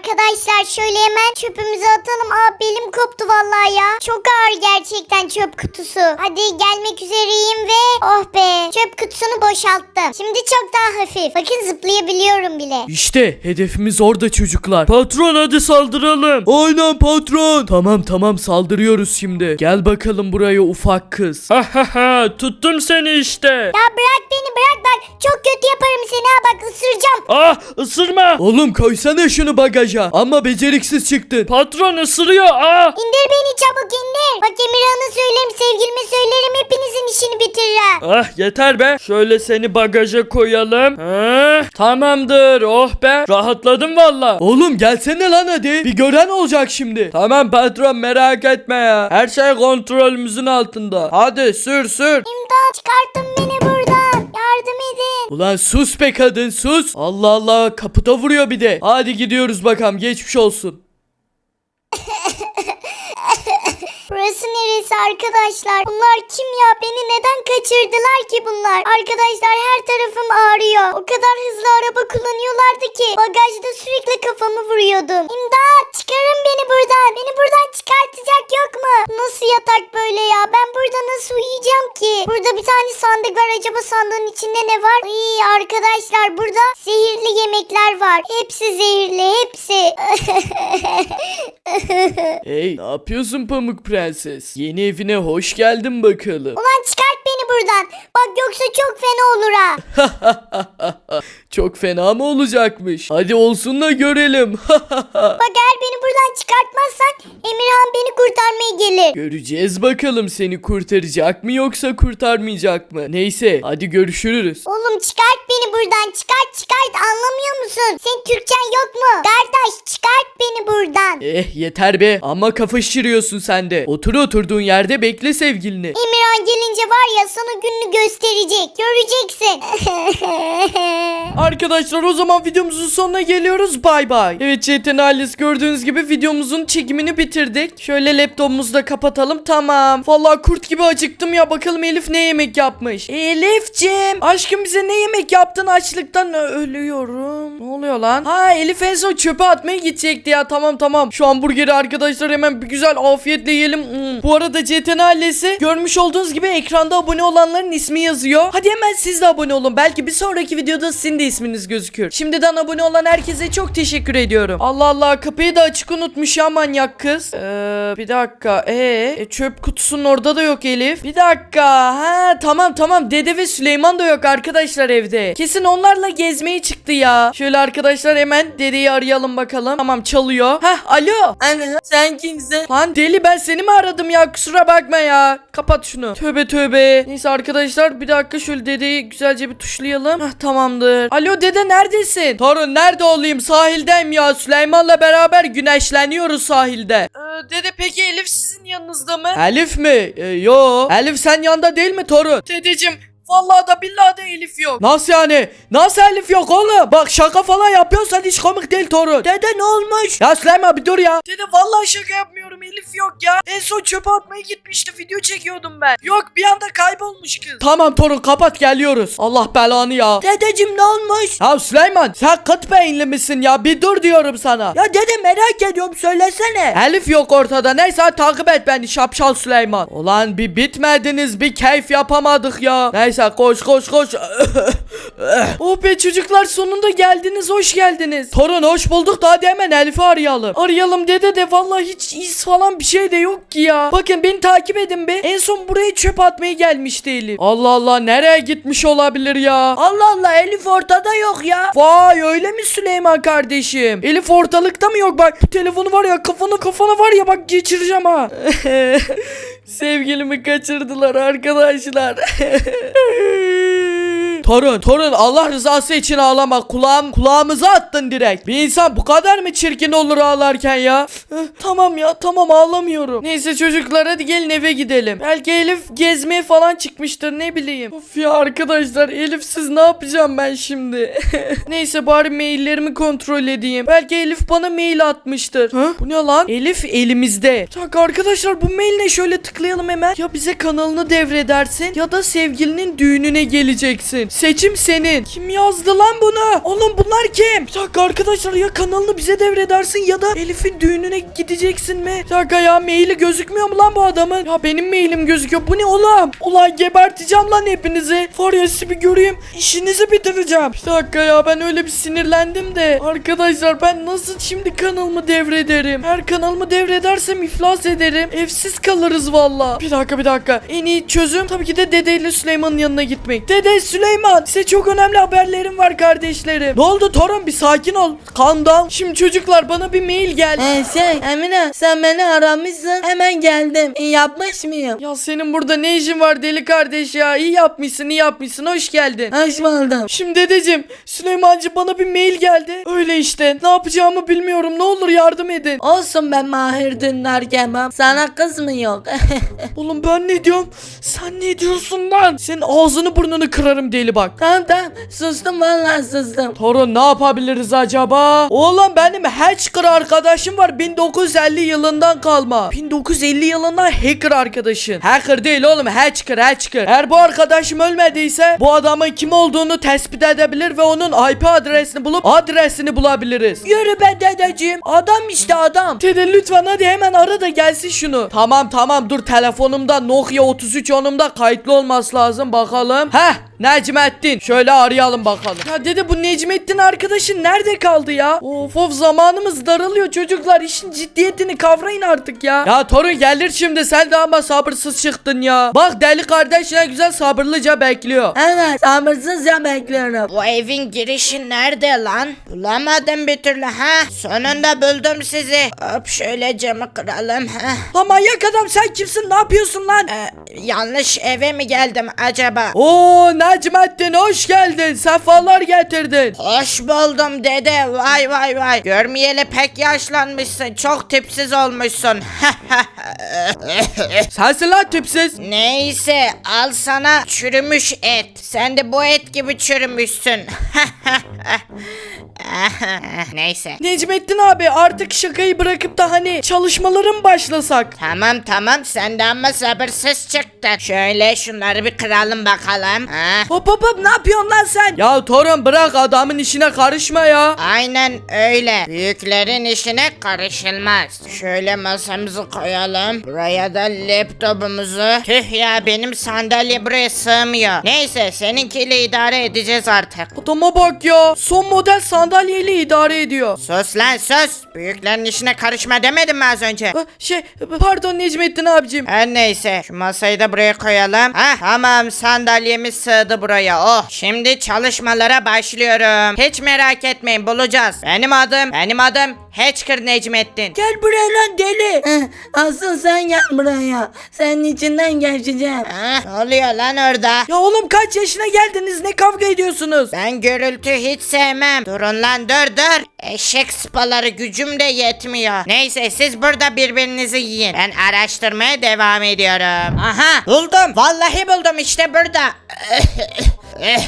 Arkadaşlar şöyle hemen çöpümüzü atalım. Aa belim koptu vallahi ya. Çok ağır gerçekten çöp kutusu. Hadi gelmek üzereyim ve oh be çöp kutusunu boşalttım. Şimdi çok daha hafif. Bakın zıplayabiliyorum bile. İşte hedefimiz orada çocuklar. Patron hadi saldıralım. Aynen patron. Tamam tamam saldırıyoruz şimdi. Gel bakalım buraya ufak kız. Ha ha ha tuttum seni işte. Ya bırak beni bırak bak çok kötü ha bak ısıracağım. Ah ısırma. Oğlum koysana şunu bagaja. Ama beceriksiz çıktın. Patron ısırıyor. Ah. İndir beni çabuk indir. Bak Emirhan'a söylerim sevgilime söylerim hepinizin işini bitiririm. Ah yeter be. Şöyle seni bagaja koyalım. Ha, tamamdır. Oh be. Rahatladım valla. Oğlum gelsene lan hadi. Bir gören olacak şimdi. Tamam patron merak etme ya. Her şey kontrolümüzün altında. Hadi sür sür. İmdat Ulan sus be kadın sus. Allah Allah kapıda vuruyor bir de. Hadi gidiyoruz bakalım geçmiş olsun. Burası neresi arkadaşlar? Bunlar kim ya? Beni neden kaçırdılar ki bunlar? Arkadaşlar her tarafım ağrıyor. O kadar hızlı araba kullanıyorlardı ki bagajda sürekli kafamı vuruyordum. İmdat çıkarın beni buradan. Beni buradan çıkartacak yok mu? Nasıl yatak böyle ya? Ben burada nasıl uyuyacağım ki? Burada bir tane sandık var. Acaba sandığın içinde ne var? İyi arkadaşlar burada zehirli yemekler var. Hepsi zehirli hepsi. Hey ne yapıyorsun Pamuk Prenses? Yeni evine hoş geldin bakalım. Ulan çıkart beni buradan. Bak yoksa çok fena olur ha. Çok fena mı olacakmış? Hadi olsun da görelim. Bak çıkartmazsan Emirhan beni kurtarmaya gelir. Göreceğiz bakalım seni kurtaracak mı yoksa kurtarmayacak mı? Neyse hadi görüşürüz. Oğlum çıkart beni buradan çıkart çıkart anlamıyor musun? Senin Türkçen yok mu? Kardeş çıkart beni buradan. Eh yeter be ama kafa şişiriyorsun sen de. Otur oturduğun yerde bekle sevgilini. Emirhan gelince var ya sana gününü gösterecek. Göreceksin. Arkadaşlar o zaman videomuzun sonuna geliyoruz. Bay bay. Evet Çetin ailesi gördüğünüz gibi videomuzun çekimini bitirdik. Şöyle laptopumuzu da kapatalım. Tamam. Vallahi kurt gibi acıktım ya. Bakalım Elif ne yemek yapmış. Elif'cim. Aşkım bize ne yemek yaptın? Açlıktan ölüyorum. Ne oluyor lan? Ha Elif en son çöpe atmaya gidecekti ya. Tamam tamam. Şu hamburgeri arkadaşlar hemen bir güzel afiyetle yiyelim. Hmm. Bu arada Çetin ailesi görmüş olduğunuz gibi ekranda abone olanların ismi yazıyor. Hadi hemen siz de abone olun. Belki bir sonraki videoda sizin de isminiz gözükür. Şimdiden abone olan herkese çok teşekkür ediyorum. Allah Allah kapıyı da açık unutmuş ya manyak kız. Ee, bir dakika. Ee, e, çöp kutusunun orada da yok Elif. Bir dakika. Ha tamam tamam. Dede ve Süleyman da yok arkadaşlar evde. Kesin onlarla gezmeye çıktı ya. Şöyle arkadaşlar hemen dedeyi arayalım bakalım. Tamam çalıyor. Hah alo. Sen kimsin? Lan deli ben seni mi aradım ya? Kusura bakma ya. Kapat şunu. Tövbe tövbe. Neyse arkadaşlar bir dakika şöyle dedeyi güzelce bir tuşlayalım. Hah tamamdır. Alo dede neredesin? Torun nerede olayım? Sahildeyim ya. Süleyman'la beraber güneşleniyoruz sahilde. Ee, dede peki Elif sizin yanınızda mı? Elif mi? Ee, yo. Elif sen yanında değil mi torun? Dedeciğim Vallahi da billahi de Elif yok. Nasıl yani? Nasıl Elif yok oğlum? Bak şaka falan yapıyorsan hiç komik değil torun. Dede ne olmuş? Ya Süleyman bir dur ya. Dede vallahi şaka yapmıyorum Elif yok ya. En son çöpe atmaya gitmişti video çekiyordum ben. Yok bir anda kaybolmuş kız. Tamam torun kapat geliyoruz. Allah belanı ya. Dedeciğim ne olmuş? Ya Süleyman sen kıt beyinli misin ya? Bir dur diyorum sana. Ya dede merak ediyorum söylesene. Elif yok ortada neyse hadi takip et beni şapşal Süleyman. Ulan bir bitmediniz bir keyif yapamadık ya. Neyse koş koş koş. oh be çocuklar sonunda geldiniz hoş geldiniz. Torun hoş bulduk da hadi hemen Elif'i arayalım. Arayalım dede de vallahi hiç iz falan bir şey de yok ki ya. Bakın beni takip edin be. En son buraya çöp atmaya gelmişti Elif. Allah Allah nereye gitmiş olabilir ya? Allah Allah Elif ortada yok ya. Vay öyle mi Süleyman kardeşim? Elif ortalıkta mı yok bak bu telefonu var ya kafana kafana var ya bak geçireceğim ha. Sevgilimi kaçırdılar arkadaşlar. Torun torun Allah rızası için ağlama kulağım kulağımıza attın direkt. Bir insan bu kadar mı çirkin olur ağlarken ya? Eh, tamam ya tamam ağlamıyorum. Neyse çocuklar hadi gelin eve gidelim. Belki Elif gezmeye falan çıkmıştır ne bileyim. Of ya arkadaşlar Elifsiz ne yapacağım ben şimdi? Neyse bari maillerimi kontrol edeyim. Belki Elif bana mail atmıştır. Ha? Bu ne lan? Elif elimizde. Tak arkadaşlar bu mail ne şöyle tıklayalım hemen. Ya bize kanalını devredersin ya da sevgilinin düğününe geleceksin. Seçim senin. Kim yazdı lan bunu? Oğlum bunlar kim? Bir dakika arkadaşlar ya kanalını bize devredersin ya da Elif'in düğününe gideceksin mi? Bir dakika ya maili gözükmüyor mu lan bu adamın? Ya benim mailim gözüküyor. Bu ne oğlum? Ulan geberteceğim lan hepinizi. Var bir göreyim. İşinizi bitireceğim. Bir dakika ya ben öyle bir sinirlendim de. Arkadaşlar ben nasıl şimdi kanalımı devrederim? Her kanalımı devredersem iflas ederim. Evsiz kalırız valla. Bir dakika bir dakika. En iyi çözüm tabii ki de Dede ile Süleyman'ın yanına gitmek. Dede Süleyman size çok önemli haberlerim var kardeşlerim. Ne oldu Torun bir sakin ol. Kandal. Şimdi çocuklar bana bir mail geldi. Ee, şey Emine sen beni aramışsın hemen geldim. İyi yapmış mıyım? Ya senin burada ne işin var deli kardeş ya? İyi yapmışsın iyi yapmışsın hoş geldin. Hoş buldum. Şimdi dedeciğim Süleymancı bana bir mail geldi. Öyle işte ne yapacağımı bilmiyorum ne olur yardım edin. Olsun ben Mahir Dündar gelmem. Sana kız mı yok? Oğlum ben ne diyorum? Sen ne diyorsun lan? Senin ağzını burnunu kırarım deli bak. Tamam tamam sustum vallahi sustum. Torun ne yapabiliriz acaba? Oğlum benim hacker arkadaşım var 1950 yılından kalma. 1950 yılından hacker arkadaşın. Hacker değil oğlum hacker hacker. Eğer bu arkadaşım ölmediyse bu adamın kim olduğunu tespit edebilir ve onun IP adresini bulup adresini bulabiliriz. Yürü be dedeciğim. Adam işte adam. Dede lütfen hadi hemen ara da gelsin şunu. Tamam tamam dur telefonumda Nokia 33 onumda kayıtlı olması lazım bakalım. Heh Necmettin. Şöyle arayalım bakalım. Ya dede bu Necmettin arkadaşın nerede kaldı ya? Of of zamanımız daralıyor çocuklar. İşin ciddiyetini kavrayın artık ya. Ya torun gelir şimdi sen de ama sabırsız çıktın ya. Bak deli kardeş ne güzel sabırlıca bekliyor. Evet sabırsızca bekliyorum. Bu evin girişi nerede lan? Bulamadım bir türlü ha. Sonunda buldum sizi. Hop şöyle camı kıralım ha. Lan manyak adam sen kimsin ne yapıyorsun lan? Ee, yanlış eve mi geldim acaba? Oo Necmettin hoş geldin. Sefalar getirdin. Hoş buldum dede. Vay vay vay. Görmeyeli pek yaşlanmışsın. Çok tipsiz olmuşsun. Sensin lan tipsiz. Neyse al sana çürümüş et. Sen de bu et gibi çürümüşsün. Neyse. Necmettin abi artık şakayı bırakıp da hani çalışmalara mı başlasak? Tamam tamam sen de ama sabırsız çıktın. Şöyle şunları bir kıralım bakalım. Ha? Hop hop hop ne yapıyorsun lan sen? Ya torun bırak adamın işine karışma ya. Aynen öyle. Büyüklerin işine karışılmaz. Şöyle masamızı koyalım. Buraya da laptopumuzu. Tüh ya benim sandalye buraya sığmıyor. Neyse seninkiyle idare edeceğiz artık. Adama bak ya. Son model sandalyeyle idare ediyor. Sus lan sus. Büyüklerin işine karışma demedim mi az önce? Ah, Şey pardon Necmettin abicim. Her neyse şu masayı da buraya koyalım. Hah tamam sandalyemiz sığdı buraya. Oh şimdi çalışmalara başlıyorum. Hiç merak etmeyin bulacağız. Benim adım benim adım Hatcher Necmettin. Gel buraya lan deli. Asıl sen gel buraya. Senin içinden geçeceğim. Ha, ne oluyor lan orada? Ya oğlum kaç yaşına geldiniz ne kavga ediyorsunuz? Ben gürültü hiç sevmem. Durun lan dur dur. Eşek sıpaları gücüm de yetmiyor. Neyse siz burada birbirinizi yiyin. Ben araştırmaya devam ediyorum. Aha buldum. Vallahi buldum işte burada.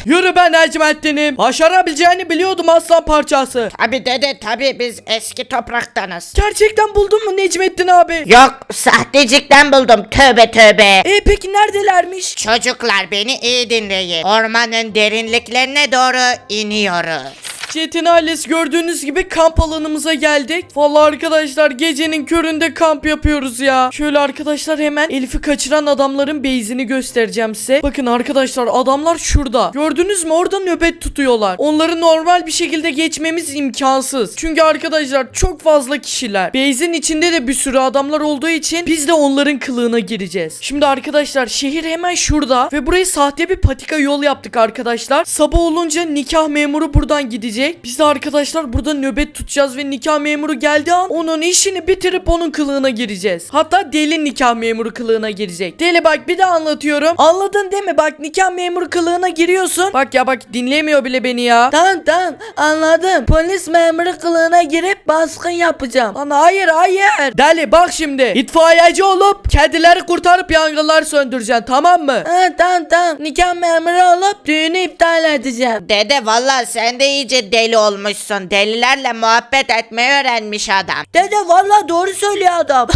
Yürü ben Necmettin'im. Başarabileceğini biliyordum aslan parçası. Tabi dede tabi biz eski topraktanız. Gerçekten buldun mu Necmettin abi? Yok sahtecikten buldum tövbe tövbe. E peki neredelermiş? Çocuklar beni iyi dinleyin. Ormanın derinliklerine doğru iniyoruz. Çetin ailesi gördüğünüz gibi kamp alanımıza geldik. Vallahi arkadaşlar gecenin köründe kamp yapıyoruz ya. Şöyle arkadaşlar hemen Elif'i kaçıran adamların base'ini göstereceğim size. Bakın arkadaşlar adamlar şurada. Gördünüz mü orada nöbet tutuyorlar. Onları normal bir şekilde geçmemiz imkansız. Çünkü arkadaşlar çok fazla kişiler. Base'in içinde de bir sürü adamlar olduğu için biz de onların kılığına gireceğiz. Şimdi arkadaşlar şehir hemen şurada ve burayı sahte bir patika yol yaptık arkadaşlar. Sabah olunca nikah memuru buradan gidecek. Biz de arkadaşlar burada nöbet tutacağız ve nikah memuru geldiği an onun işini bitirip onun kılığına gireceğiz. Hatta deli nikah memuru kılığına girecek. Deli bak bir de anlatıyorum. Anladın değil mi? Bak nikah memuru kılığına giriyorsun. Bak ya bak dinlemiyor bile beni ya. Tamam tamam anladım. Polis memuru kılığına girip baskın yapacağım. Lan hayır hayır. Deli bak şimdi. İtfaiyeci olup kedileri kurtarıp yangınlar söndüreceksin tamam mı? Ha, tamam tamam nikah memuru olup düğünü iptal edeceğim. Dede valla sen de iyice deli olmuşsun. Delilerle muhabbet etmeyi öğrenmiş adam. Dede valla doğru söylüyor adam.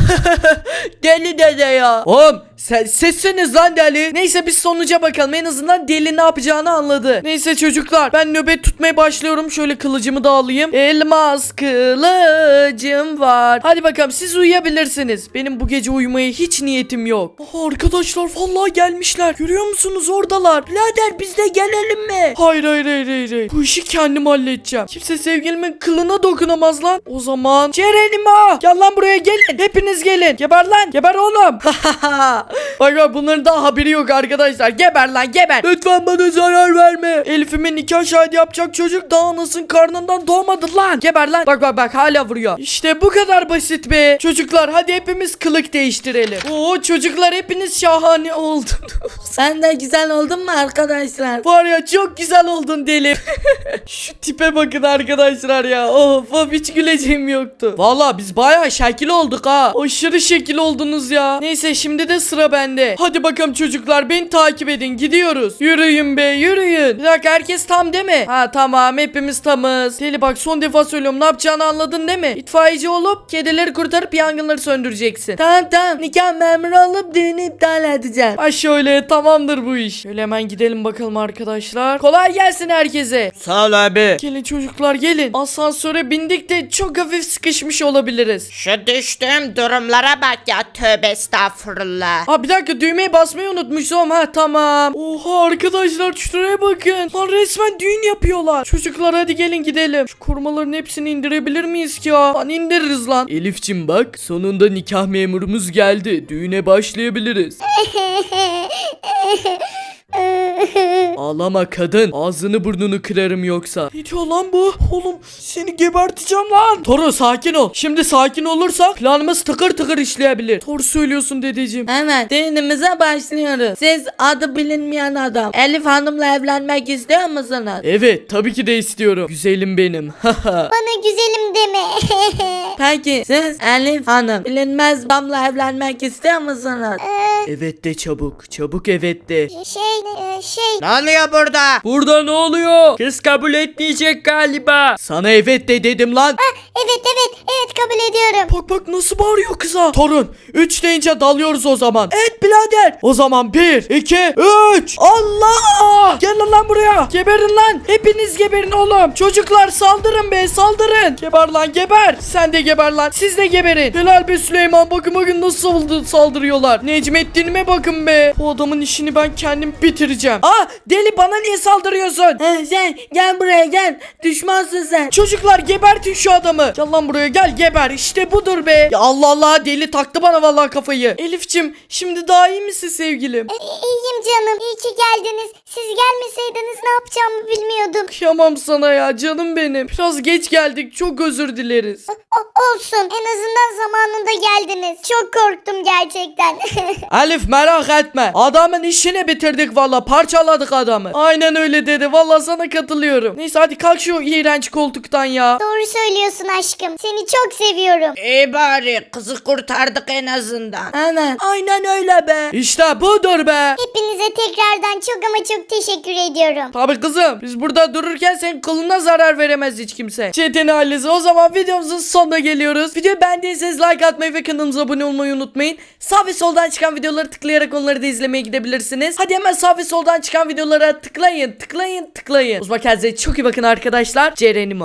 Deli dede ya. Oğlum Sen sessiniz lan deli. Neyse biz sonuca bakalım. En azından deli ne yapacağını anladı. Neyse çocuklar ben nöbet tutmaya başlıyorum. Şöyle kılıcımı da alayım. Elmas kılıcım var. Hadi bakalım siz uyuyabilirsiniz. Benim bu gece uyumaya hiç niyetim yok. Aha, arkadaşlar vallahi gelmişler. Görüyor musunuz oradalar? Birader biz de gelelim mi? Hayır hayır hayır hayır. hayır. Bu işi kendim halledeceğim. Kimse sevgilimin kılına dokunamaz lan. O zaman Ceren'im Gel lan buraya gelin. Hepiniz gelin. Geber lan. Geber oğlum. bak bak bunların daha haberi yok arkadaşlar. Geber lan geber. Lütfen bana zarar verme. Elif'imin nikah şahidi yapacak çocuk daha anasının karnından doğmadı lan. Geber lan. Bak bak bak hala vuruyor. İşte bu kadar basit be. Çocuklar hadi hepimiz kılık değiştirelim. Oo çocuklar hepiniz şahane oldunuz. Sen de güzel oldun mu arkadaşlar? Var ya çok güzel oldun deli. Şu tipe bakın arkadaşlar ya. Of of hiç güleceğim yoktu. Valla biz bayağı şekil olduk ha. Aşırı şekil oldunuz ya. Neyse şimdi de sıra bende. Hadi bakalım çocuklar beni takip edin gidiyoruz. Yürüyün be yürüyün. Bir dakika herkes tam değil mi? Ha tamam hepimiz tamız. Deli bak son defa söylüyorum ne yapacağını anladın değil mi? İtfaiyeci olup kedileri kurtarıp yangınları söndüreceksin. Tamam tamam nikah memuru olup düğünü iptal edeceğim. Ha şöyle tamamdır bu iş. Şöyle hemen gidelim bakalım arkadaşlar. Kolay gelsin herkese. Sağ ol abi. Gelin çocuklar gelin. Asansöre bindik de çok hafif sıkışmış olabiliriz. Şu düştüğüm durumlara bak ya tövbe estağfurullah. Ha bir dakika düğmeye basmayı unutmuşum ha tamam. Oha arkadaşlar şuraya bakın. Lan resmen düğün yapıyorlar. Çocuklar hadi gelin gidelim. Şu korumaların hepsini indirebilir miyiz ki ya? Lan indiririz lan. Elifçim bak sonunda nikah memurumuz geldi. Düğüne başlayabiliriz. Ağlama kadın. Ağzını burnunu kırarım yoksa. Ne diyor lan bu? Oğlum seni geberteceğim lan. Toro sakin ol. Şimdi sakin olursak planımız tıkır tıkır işleyebilir. Doğru söylüyorsun dedeciğim. Evet düğünümüze başlıyoruz. Siz adı bilinmeyen adam Elif Hanım'la evlenmek istiyor musunuz? Evet tabii ki de istiyorum. Güzelim benim. Bana güzelim deme. Peki siz Elif Hanım bilinmez adamla evlenmek istiyor musunuz? evet de çabuk. Çabuk evet de. şey e, şey Ne oluyor burada? Burada ne oluyor? Kız kabul etmeyecek galiba. Sana evet de dedim lan. evet evet evet kabul ediyorum. Bak bak nasıl bağırıyor kıza. Torun 3 deyince dalıyoruz o zaman. Evet birader. O zaman 1 2 3 Allah! Gelin lan buraya. Geberin lan. Hepiniz geberin oğlum. Çocuklar saldırın be saldırın. Geber lan geber. Sen de geber lan. Siz de geberin. Helal be Süleyman. Bakın bakın nasıl saldı- saldırıyorlar. Necmettin'ime bakın be. O adamın işini ben kendim bitireceğim. Aa deli bana niye saldırıyorsun? He, sen gel buraya gel düşmansın sen. Çocuklar gebertin şu adamı. Gel lan buraya gel geber. İşte budur be. Ya Allah Allah deli taktı bana vallahi kafayı. Elifçim şimdi daha iyi misin sevgilim? E, iyiyim canım. İyi ki geldiniz. Siz gelmeseydiniz ne yapacağımı bilmiyordum. Kıyamam sana ya canım benim. Biraz geç geldik çok özür dileriz. O- olsun. En azından zamanında geldiniz. Çok korktum gerçekten. Elif merak etme. Adamın işini bitirdik valla parçaladık adamı. Aynen öyle dedi valla sana katılıyorum. Neyse hadi kalk şu iğrenç koltuktan ya. Doğru söylüyorsun aşkım. Seni çok seviyorum. İyi bari kızı kurtardık en azından. Evet aynen öyle be. İşte budur be. Hepinize tekrardan çok ama çok teşekkür ediyorum. Tabii kızım biz burada dururken senin kılına zarar veremez hiç kimse. Çetin ailesi o zaman videomuzun sonuna geliyoruz. Videoyu beğendiyseniz like atmayı ve kanalımıza abone olmayı unutmayın. Sağ ve soldan çıkan videoları tıklayarak onları da izlemeye gidebilirsiniz. Hadi hemen sağ ve soldan çıkan videolara tıklayın tıklayın tıklayın. Uzman kendinize çok iyi bakın arkadaşlar. Ceren'im o.